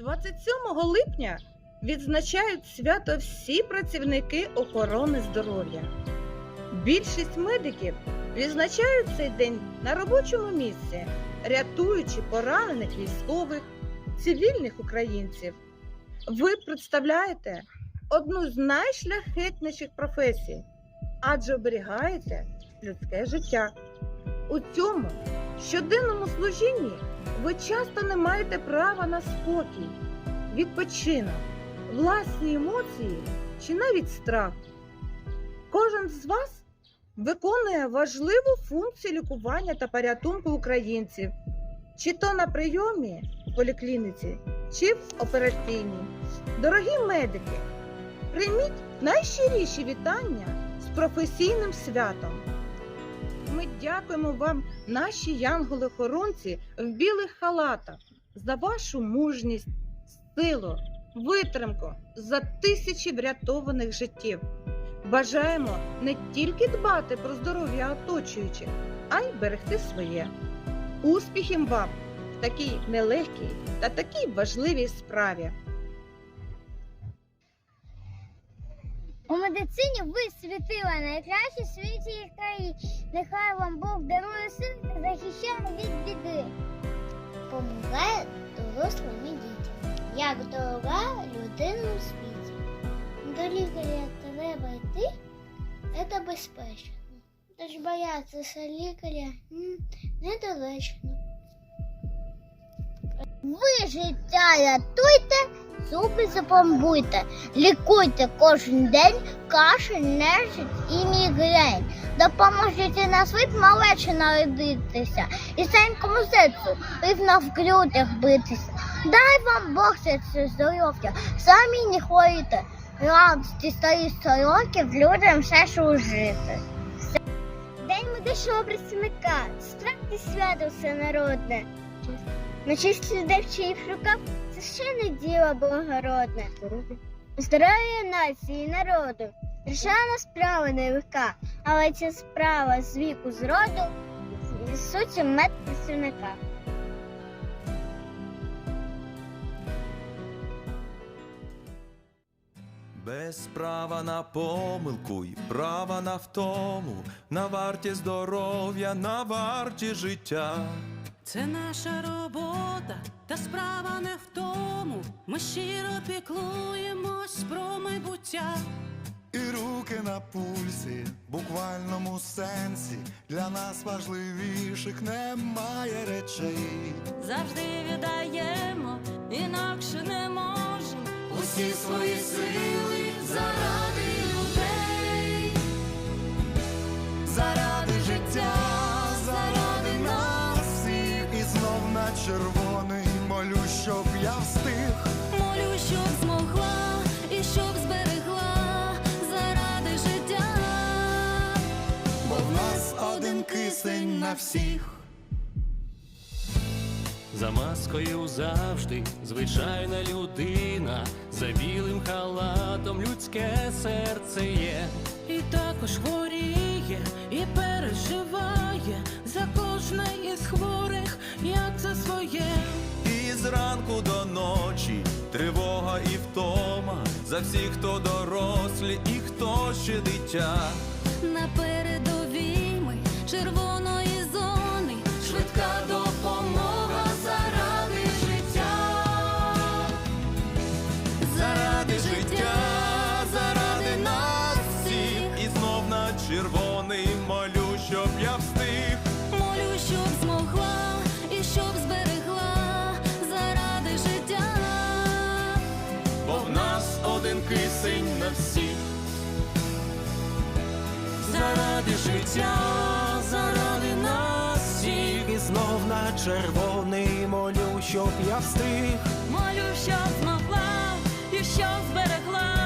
27 липня відзначають свято всі працівники охорони здоров'я. Більшість медиків відзначають цей день на робочому місці, рятуючи поранених військових, цивільних українців. Ви представляєте одну з найшляхетніших професій, адже оберігаєте людське життя. У цьому щоденному служінні ви часто не маєте права на спокій, відпочинок, власні емоції чи навіть страх. Кожен з вас виконує важливу функцію лікування та порятунку українців, чи то на прийомі в поліклініці, чи в операційній. Дорогі медики, прийміть найщиріші вітання з професійним святом. Ми дякуємо вам, наші янголи-охоронці в білих халатах, за вашу мужність, силу, витримку, за тисячі врятованих життів. Бажаємо не тільки дбати про здоров'я оточуючих, а й берегти своє. Успіхів вам в такій нелегкій та такій важливій справі. У медицині ви світила найкращі в світі і країні. Нехай вам Бог дарує сил та захищає від біди. Помагає дорослим і дітям, як дорога людина у світі. До лікаря треба йти, це безпечно. Тож боятися лікаря недоречно. Ви життя рятуйте, зуби запомбуйте, лікуйте кожен день кашель, нежить і мігрень. Допоможіть на світ малече народитися і сенькому серцю рівно в грудях битися. Дай вам Бог серце здоров'я, самі не хворіте. Радості старі років людям все служити. День медичного працівника, справді свято всенародне. На честь людей в чиїх руках це ще не діло благородне. Здоров'я нації і народу. Рішана справа нелегка, але ця справа з віку з роду суті медпрацівника. Без права на помилку й права на втому, на варті здоров'я, на варті життя. Це наша робота, та справа не в тому. Ми щиро піклуємось про майбуття. І руки на пульсі, в буквальному сенсі, для нас важливіших немає речей. Завжди віддаємо, інакше не можемо. Усі свої сили заради всіх. За маскою завжди звичайна людина, за білим халатом людське серце є. І також хворіє, і переживає за кожне із хворих, як за своє. І зранку до ночі тривога і втома за всіх, хто дорослі і хто ще дитя. На Заради життя, заради нас всіх, і знов на червоний молю, щоб я встиг. Молю, щоб змогла і щоб зберегла заради життя. бо в нас один кисень на всіх. Заради життя, заради нас всіх, і знов на червоний молю, щоб я встиг. Молю, щоб і щоб зберегла